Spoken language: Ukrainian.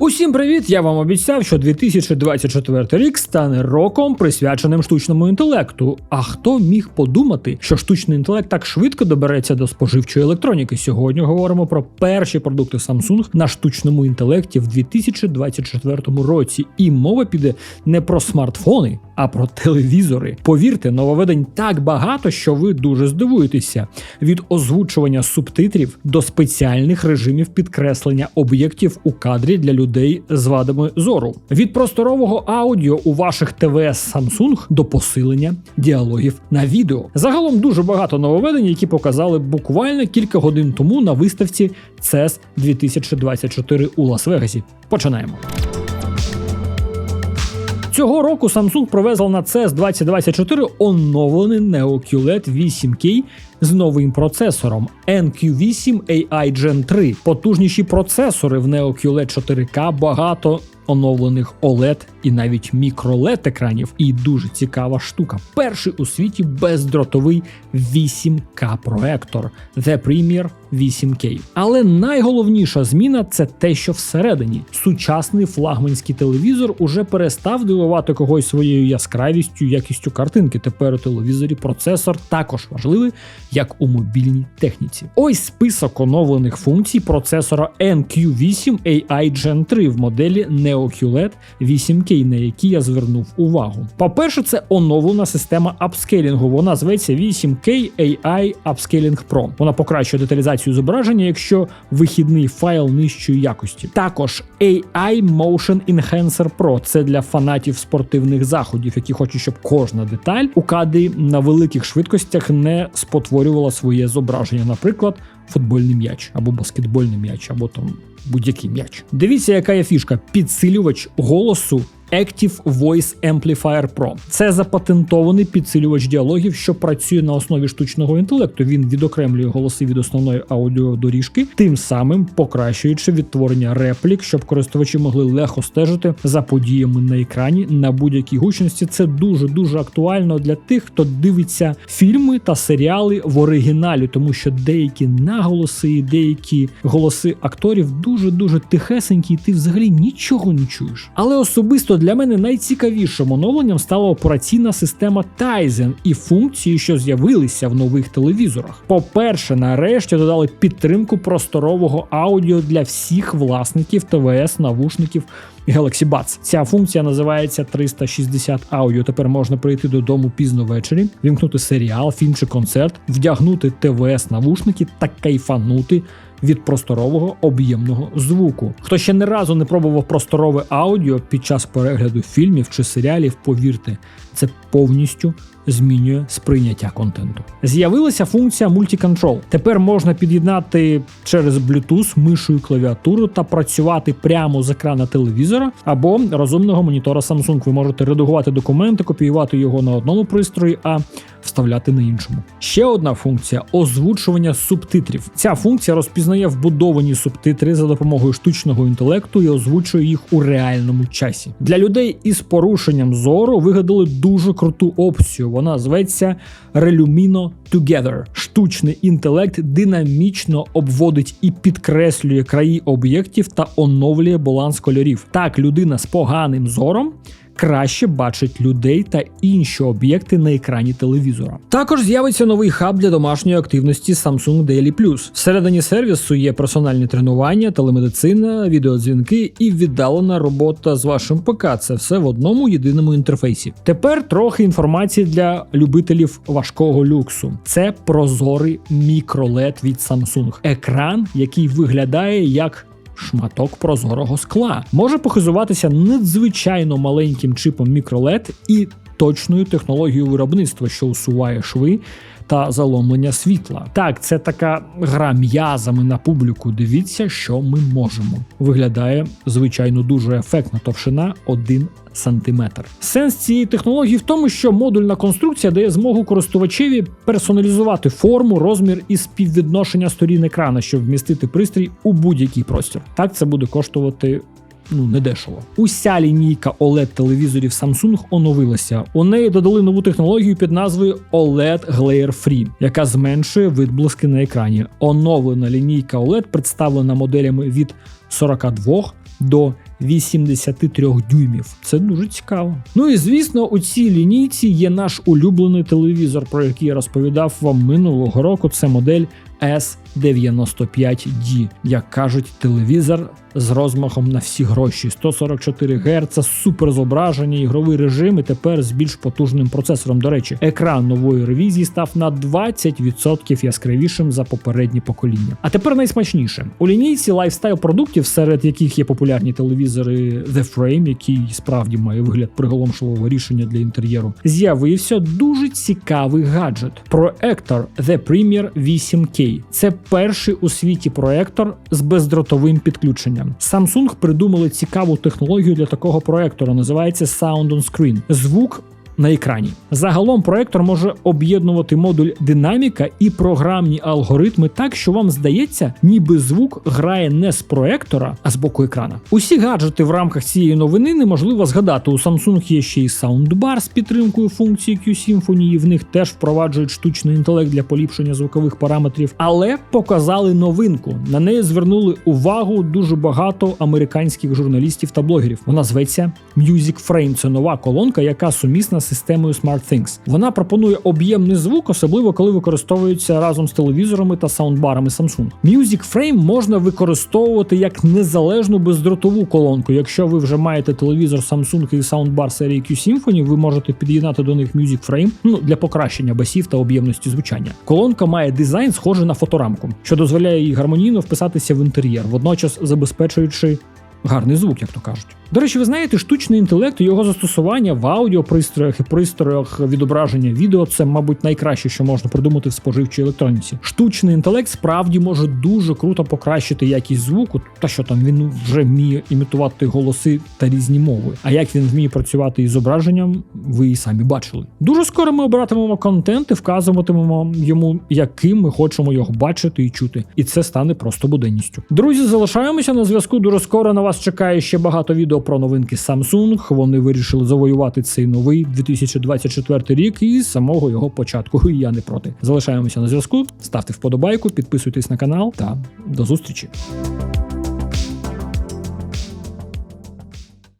Усім привіт! Я вам обіцяв, що 2024 рік стане роком присвяченим штучному інтелекту. А хто міг подумати, що штучний інтелект так швидко добереться до споживчої електроніки? Сьогодні говоримо про перші продукти Samsung на штучному інтелекті в 2024 році. І мова піде не про смартфони, а про телевізори. Повірте, нововведень так багато, що ви дуже здивуєтеся: від озвучування субтитрів до спеціальних режимів підкреслення об'єктів у кадрі для людей з вадами зору, від просторового аудіо у ваших ТВС Samsung до посилення діалогів на відео. Загалом дуже багато нововведень, які показали буквально кілька годин тому на виставці CES 2024 у Лас-Вегасі. Починаємо. Цього року Samsung провезла на CES 2024 оновлений Neo QLED 8K з новим процесором NQ8 AI Gen 3. Потужніші процесори в Neo QLED 4K, багато оновлених OLED і навіть мікро-LED екранів. І дуже цікава штука. Перший у світі бездротовий 8К проектор The Premier 8K. Але найголовніша зміна це те, що всередині сучасний флагманський телевізор уже перестав дивувати когось своєю яскравістю, якістю картинки. Тепер у телевізорі процесор також важливий, як у мобільній техніці. Ось список оновлених функцій процесора NQ8 AI Gen 3 в моделі Neo QLED 8K, на які я звернув увагу. По-перше, це оновлена система апскейлінгу. Вона зветься 8K AI Upscaling Pro. Вона покращує деталізацію зображення, якщо вихідний файл нижчої якості. Також AI Motion Enhancer Pro це для фанатів спортивних заходів, які хочуть, щоб кожна деталь у кадрі на великих швидкостях не спотворювала своє зображення, наприклад, футбольний м'яч або баскетбольний м'яч, або там будь-який м'яч. Дивіться, яка є фішка: підсилювач голосу. Active Voice Amplifier Pro. Це запатентований підсилювач діалогів, що працює на основі штучного інтелекту. Він відокремлює голоси від основної аудіодоріжки, тим самим покращуючи відтворення реплік, щоб користувачі могли легко стежити за подіями на екрані на будь-якій гучності. Це дуже дуже актуально для тих, хто дивиться фільми та серіали в оригіналі, тому що деякі наголоси і деякі голоси акторів дуже дуже тихесенькі, і ти взагалі нічого не чуєш. Але особисто для мене найцікавішим оновленням стала операційна система Tizen і функції, що з'явилися в нових телевізорах. По-перше, нарешті додали підтримку просторового аудіо для всіх власників ТВС навушників Galaxy Buds. Ця функція називається 360 аудіо. Тепер можна прийти додому пізно ввечері, вімкнути серіал, фільм чи концерт, вдягнути ТВС навушники та кайфанути від просторового об'ємного звуку. Хто ще не разу не пробував просторове аудіо під час перегляду фільмів чи серіалів, повірте, це повністю змінює сприйняття контенту. З'явилася функція Multi-Control. Тепер можна під'єднати через Bluetooth мишу клавіатуру та працювати прямо з екрана телевізора або розумного монітора Samsung. Ви можете редагувати документи, копіювати його на одному пристрої, а вставляти на іншому. Ще одна функція озвучування субтитрів. Ця функція розпізнає вбудовані субтитри за допомогою штучного інтелекту і озвучує їх у реальному часі. Для людей із порушенням зору вигадали дуже круту опцію. Вона зветься Relumino Together. Штучний інтелект динамічно обводить і підкреслює краї об'єктів та оновлює баланс кольорів. Так, людина з поганим зором. Краще бачить людей та інші об'єкти на екрані телевізора. Також з'явиться новий хаб для домашньої активності Samsung Daily Plus. Всередині сервісу є персональні тренування, телемедицина, відеодзвінки і віддалена робота з вашим ПК. Це все в одному єдиному інтерфейсі. Тепер трохи інформації для любителів важкого люксу. Це прозорий мікролед від Samsung. Екран, який виглядає як шматок прозорого скла. Може похизуватися надзвичайно маленьким чипом мікролед і точною технологією виробництва, що усуває шви. Та заломлення світла. Так, це така гра м'язами на публіку. Дивіться, що ми можемо. Виглядає, звичайно, дуже ефектна товщина 1 см. Сенс цієї технології в тому, що модульна конструкція дає змогу користувачеві персоналізувати форму, розмір і співвідношення сторін екрана, щоб вмістити пристрій у будь-який простір. Так це буде коштувати ну недешево. Уся лінійка oled телевізорів Samsung оновилася. У неї додали нову технологію під назвою OLED Glare Free, яка зменшує відблиски на екрані. Оновлена лінійка OLED представлена моделями від 42 до 83 дюймів. Це дуже цікаво. Ну і звісно, у цій лінійці є наш улюблений телевізор, про який я розповідав вам минулого року. Це модель S95D. Як кажуть, телевізор з розмахом на всі гроші. 144 Гц, супер зображення, ігровий режим і тепер з більш потужним процесором. До речі, екран нової ревізії став на 20% яскравішим за попередні покоління. А тепер найсмачніше у лінійці лайфстайл продуктів, серед яких є популярні телевізори The Frame, який справді має вигляд приголомшливого рішення для інтер'єру. З'явився дуже цікавий гаджет. Проектор The Premier 8K. Це перший у світі проектор з бездротовим підключенням. Samsung придумали цікаву технологію для такого проектора. Називається Sound on Screen. Звук на екрані. Загалом проектор може об'єднувати модуль динаміка і програмні алгоритми так, що вам здається, ніби звук грає не з проектора, а з боку екрана. Усі гаджети в рамках цієї новини неможливо згадати. У Samsung є ще й саундбар з підтримкою функції Q-Symphony, і в них теж впроваджують штучний інтелект для поліпшення звукових параметрів, але показали новинку. На неї звернули увагу дуже багато американських журналістів та блогерів. Вона зветься Music Frame. Це нова колонка, яка сумісна системою SmartThings. Вона пропонує об'ємний звук, особливо коли використовується разом з телевізорами та саундбарами Samsung. Music Frame можна використовувати як незалежну бездротову колонку. Якщо ви вже маєте телевізор Samsung і саундбар серії Q-Symphony, ви можете під'єднати до них Music Frame ну, для покращення басів та об'ємності звучання. Колонка має дизайн, схожий на фоторамку, що дозволяє їй гармонійно вписатися в інтер'єр, водночас забезпечуючи гарний звук, як то кажуть. До речі, ви знаєте, штучний інтелект і його застосування в аудіопристроях і пристроях відображення відео це, мабуть, найкраще, що можна придумати в споживчій електроніці. Штучний інтелект справді може дуже круто покращити якість звуку, та що там він вже вміє імітувати голоси та різні мови. А як він вміє працювати із зображенням, ви і самі бачили. Дуже скоро ми обиратимемо контент і вказуватимемо йому, яким ми хочемо його бачити і чути. І це стане просто буденністю. Друзі, залишаємося на зв'язку. Дуже скоро на вас чекає ще багато відео про новинки Samsung. Вони вирішили завоювати цей новий 2024 рік і з самого його початку. Я не проти. Залишаємося на зв'язку. Ставте вподобайку, підписуйтесь на канал та до зустрічі.